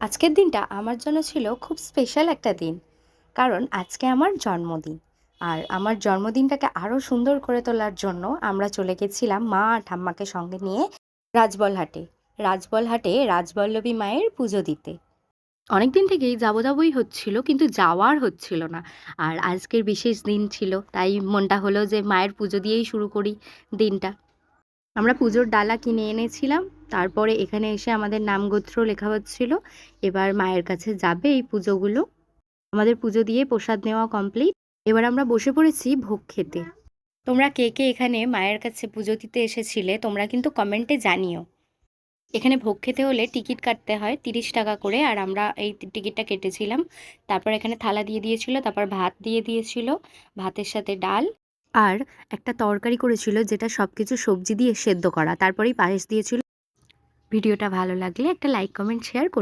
আজকের দিনটা আমার জন্য ছিল খুব স্পেশাল একটা দিন। কারণ আজকে আমার জন্মদিন। আর আমার জন্মদিনটাকে আরও সুন্দর করে তোলার জন্য আমরা চলে গেছিলাম মা আর ঠাম্মাকে সঙ্গে নিয়ে রাজবলহাটে। রাজবলহাটে রাজবল্লভী মায়ের পুজো দিতে। অনেক দিন থেকেই যাব যাবোই হচ্ছিল, কিন্তু যাওয়ার হচ্ছিল না। আর আজকের বিশেষ দিন ছিল, তাই মনটা হলো যে মায়ের পুজো দিয়েই শুরু করি দিনটা। আমরা পুজোর ডালা কিনে এনেছিলাম। তারপরে এখানে এসে আমাদের নাম নামগোত্র লেখা হচ্ছিল। এবার মায়ের কাছে যাবে এই পুজোগুলো। আমাদের পুজো দিয়ে প্রসাদ নেওয়া কমপ্লিট এবার আমরা বসে পড়েছি ভোগ খেতে। তোমরা কে কে এখানে মায়ের কাছে পুজো দিতে এসেছিলে, তোমরা কিন্তু কমেন্টে জানিও। এখানে ভোগ খেতে হলে টিকিট কাটতে হয় তিরিশ টাকা করে, আর আমরা এই টিকিটটা কেটেছিলাম। তারপর এখানে থালা দিয়ে দিয়েছিল, তারপর ভাত দিয়ে দিয়েছিল, ভাতের সাথে ডাল। আর একটা তরকারি করেছিল, যেটা সব কিছু সবজি দিয়ে সেদ্ধ করা। তারপরেই পায়েস দিয়েছিল। ভিডিওটা ভালো লাগলে একটা লাইক কমেন্ট শেয়ার করুন